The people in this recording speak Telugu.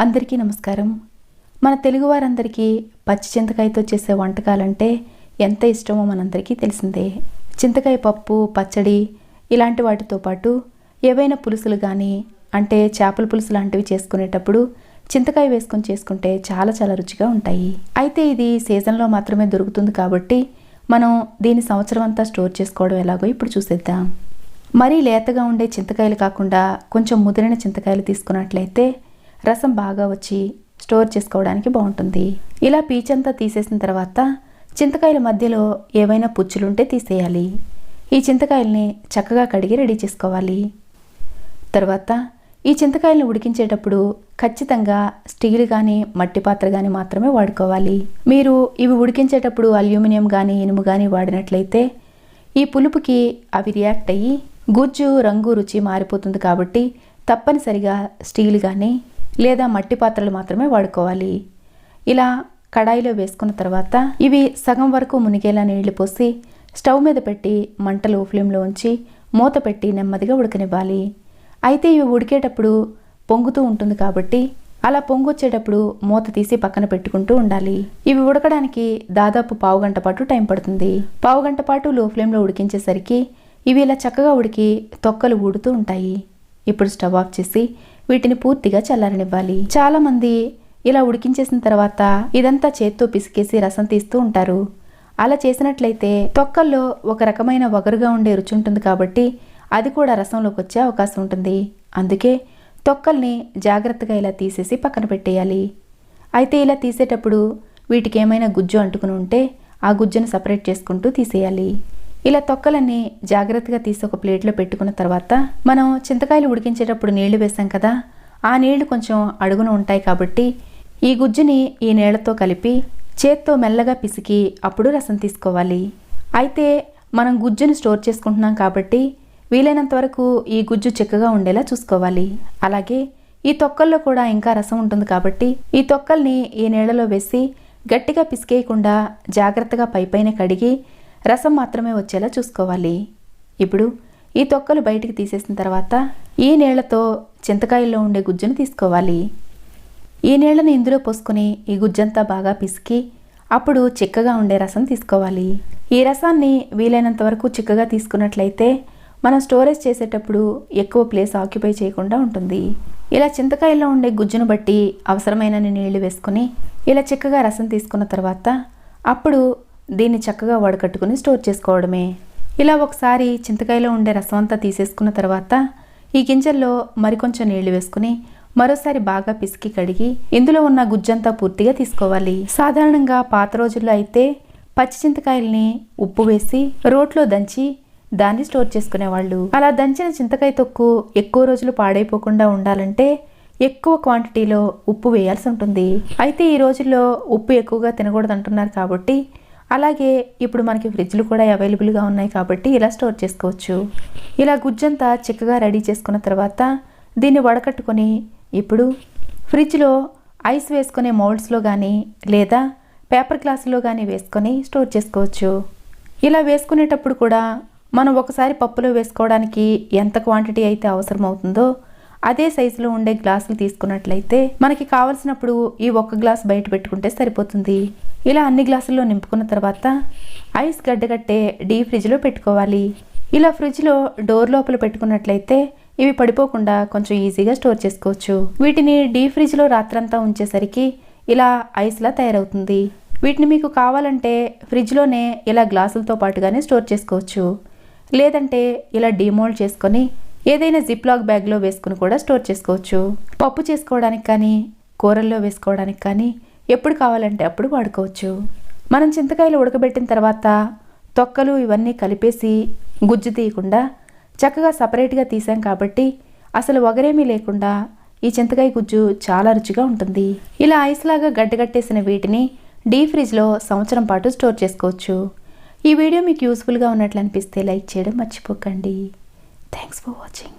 అందరికీ నమస్కారం. మన తెలుగువారందరికీ పచ్చి చింతకాయతో చేసే వంటకాలంటే ఎంత ఇష్టమో మనందరికీ తెలిసిందే. చింతకాయ పప్పు పచ్చడి ఇలాంటి వాటితో పాటు ఏవైనా పులుసులు కానీ అంటే చేపల పులుసు లాంటివి చేసుకునేటప్పుడు చింతకాయ వేసుకొని చేసుకుంటే చాలా చాలా రుచిగా ఉంటాయి. అయితే ఇది సీజన్లో మాత్రమే దొరుకుతుంది కాబట్టి మనం దీని సంవత్సరం అంతా స్టోర్ చేసుకోవడం ఎలాగో ఇప్పుడు చూసేద్దాం. మరీ లేతగా ఉండే చింతకాయలు కాకుండా కొంచెం ముదిరిన చింతకాయలు తీసుకున్నట్లయితే రసం బాగా వచ్చి స్టోర్ చేసుకోవడానికి బాగుంటుంది. ఇలా పీచంతా తీసేసిన తర్వాత చింతకాయల మధ్యలో ఏవైనా పుచ్చులుంటే తీసేయాలి. ఈ చింతకాయల్ని చక్కగా కడిగి రెడీ చేసుకోవాలి. తర్వాత ఈ చింతకాయలను ఉడికించేటప్పుడు ఖచ్చితంగా స్టీల్ కానీ మట్టి పాత్ర కానీ మాత్రమే వాడుకోవాలి. మీరు ఇవి ఉడికించేటప్పుడు అల్యూమినియం కానీ ఇనుము కానీ వాడినట్లయితే ఈ పులుపుకి అవి రియాక్ట్ అయ్యి గుజ్జు రంగు రుచి మారిపోతుంది కాబట్టి తప్పనిసరిగా స్టీల్ కానీ లేదా మట్టి పాత్రలు మాత్రమే వాడుకోవాలి. ఇలా కడాయిలో వేసుకున్న తర్వాత ఇవి సగం వరకు మునిగేలా నీళ్ళు పోసి స్టవ్ మీద పెట్టి మంటలు ఫ్లేమ్లో ఉంచి మూత పెట్టి నెమ్మదిగా ఉడకనివ్వాలి. అయితే ఇవి ఉడికేటప్పుడు పొంగుతూ ఉంటుంది కాబట్టి అలా పొంగొచ్చేటప్పుడు మూత తీసి పక్కన పెట్టుకుంటూ ఉండాలి. ఇవి ఉడకడానికి దాదాపు పావు గంట పాటు టైం పడుతుంది. పావు గంట పాటు లో ఫ్లేమ్లో ఉడికించేసరికి ఇవి ఇలా చక్కగా ఉడికి తొక్కలు ఊడుతూ ఉంటాయి. ఇప్పుడు స్టవ్ ఆఫ్ చేసి వీటిని పూర్తిగా చల్లారనివ్వాలి. చాలా మంది ఇలా ఉడికించేసిన తర్వాత ఇదంతా చేత్తో పిసికేసి రసం తీస్తూ ఉంటారు. అలా చేసినట్లయితే తొక్కల్లో ఒక రకమైన వగరుగా ఉండే రుచి ఉంటుంది కాబట్టి అది కూడా రసంలోకి వచ్చే అవకాశం ఉంటుంది. అందుకే తొక్కల్ని జాగ్రత్తగా ఇలా తీసేసి పక్కన పెట్టేయాలి. అయితే ఇలా తీసేటప్పుడు వీటికి ఏమైనా గుజ్జు అంటుకుని ఉంటే ఆ గుజ్జును సపరేట్ చేసుకుంటూ తీసేయాలి. ఇలా తొక్కలన్నీ జాగ్రత్తగా తీసి ఒక ప్లేట్లో పెట్టుకున్న తర్వాత మనం చింతకాయలు ఉడికించేటప్పుడు నీళ్ళు వేసాం కదా ఆ నీళ్ళు కొంచెం అడుగున ఉంటాయి కాబట్టి ఈ గుజ్జుని ఈ నీళ్ళతో కలిపి చేత్తో మెల్లగా పిసికి అప్పుడు రసం తీసుకోవాలి. అయితే మనం గుజ్జుని స్టోర్ చేసుకుంటున్నాం కాబట్టి వీలైనంత వరకు ఈ గుజ్జు చిక్కగా ఉండేలా చూసుకోవాలి. అలాగే ఈ తొక్కల్లో కూడా ఇంకా రసం ఉంటుంది కాబట్టి ఈ తొక్కల్ని ఈ నీళ్ళలో వేసి గట్టిగా పిసికేయకుండా జాగ్రత్తగా పైపైన కడిగి రసం మాత్రమే వచ్చేలా చూసుకోవాలి. ఇప్పుడు ఈ తొక్కలు బయటికి తీసేసిన తర్వాత ఈ నీళ్ళతో చింతకాయల్లో ఉండే గుజ్జును తీసుకోవాలి. ఈ నీళ్ళను ఇందులో పోసుకొని ఈ గుజ్జంతా బాగా పిసికి అప్పుడు చిక్కగా ఉండే రసం తీసుకోవాలి. ఈ రసాన్ని వీలైనంత వరకు చిక్కగా తీసుకున్నట్లయితే మనం స్టోరేజ్ చేసేటప్పుడు ఎక్కువ ప్లేస్ ఆక్యుపై చేయకుండా ఉంటుంది. ఇలా చింతకాయల్లో ఉండే గుజ్జును బట్టి అవసరమైన నీళ్ళు వేసుకుని ఇలా చిక్కగా రసం తీసుకున్న తర్వాత అప్పుడు దీన్ని చక్కగా వడకట్టుకుని స్టోర్ చేసుకోవడమే. ఇలా ఒకసారి చింతకాయలో ఉండే రసం అంతా తీసేసుకున్న తర్వాత ఈ గింజల్లో మరికొంచెం నీళ్ళు వేసుకుని మరోసారి బాగా పిసికి కడిగి ఇందులో ఉన్న గుజ్జంతా పూర్తిగా తీసుకోవాలి. సాధారణంగా పాత రోజుల్లో అయితే పచ్చి చింతకాయల్ని ఉప్పు వేసి రోట్లో దంచి దాన్ని స్టోర్ చేసుకునేవాళ్ళు. అలా దంచిన చింతకాయ తొక్కు ఎక్కువ రోజులు పాడైపోకుండా ఉండాలంటే ఎక్కువ క్వాంటిటీలో ఉప్పు వేయాల్సి ఉంటుంది. అయితే ఈ రోజుల్లో ఉప్పు ఎక్కువగా తినకూడదు అంటున్నారు కాబట్టి అలాగే ఇప్పుడు మనకి ఫ్రిడ్జ్లు కూడా అవైలబుల్గా ఉన్నాయి కాబట్టి ఇలా స్టోర్ చేసుకోవచ్చు. ఇలా గుజ్జంతా చిక్కగా రెడీ చేసుకున్న తర్వాత దీన్ని వడకట్టుకొని ఇప్పుడు ఫ్రిడ్జ్లో ఐస్ వేసుకునే మౌల్డ్స్లో కానీ లేదా పేపర్ గ్లాసులో కానీ వేసుకొని స్టోర్ చేసుకోవచ్చు. ఇలా వేసుకునేటప్పుడు కూడా మనం ఒకసారి పప్పులో వేసుకోవడానికి ఎంత క్వాంటిటీ అయితే అవసరం అవుతుందో అదే సైజులో ఉండే గ్లాసులు తీసుకున్నట్లయితే మనకి కావలసినప్పుడు ఈ ఒక్క గ్లాస్ బయట పెట్టుకుంటే సరిపోతుంది. ఇలా అన్ని గ్లాసుల్లో నింపుకున్న తర్వాత ఐస్ గడ్డగట్టే డీ ఫ్రిడ్జ్లో పెట్టుకోవాలి. ఇలా ఫ్రిడ్జ్లో డోర్ లోపల పెట్టుకున్నట్లయితే ఇవి పడిపోకుండా కొంచెం ఈజీగా స్టోర్ చేసుకోవచ్చు. వీటిని డీ ఫ్రిడ్జ్లో రాత్రంతా ఉంచేసరికి ఇలా ఐస్లా తయారవుతుంది. వీటిని మీకు కావాలంటే ఫ్రిడ్జ్లోనే ఇలా గ్లాసులతో పాటుగానే స్టోర్ చేసుకోవచ్చు. లేదంటే ఇలా డీమోల్డ్ చేసుకొని ఏదైనా జిప్లాక్ బ్యాగ్లో వేసుకుని కూడా స్టోర్ చేసుకోవచ్చు. పప్పు చేసుకోవడానికి కానీ కూరల్లో వేసుకోవడానికి కానీ ఎప్పుడు కావాలంటే అప్పుడు వాడుకోవచ్చు. మనం చింతకాయలు ఉడకబెట్టిన తర్వాత తొక్కలు ఇవన్నీ కలిపేసి గుజ్జు తీయకుండా చక్కగా సపరేట్గా తీసాం కాబట్టి అసలు వగరేమీ లేకుండా ఈ చింతకాయ గుజ్జు చాలా రుచిగా ఉంటుంది. ఇలా ఐస్ లాగా గడ్డగట్టేసిన వీటిని డీ ఫ్రిడ్జ్లో సంవత్సరం పాటు స్టోర్ చేసుకోవచ్చు. ఈ వీడియో మీకు యూస్ఫుల్గా ఉన్నట్లు అనిపిస్తే లైక్ చేయడం మర్చిపోకండి. Thanks for watching.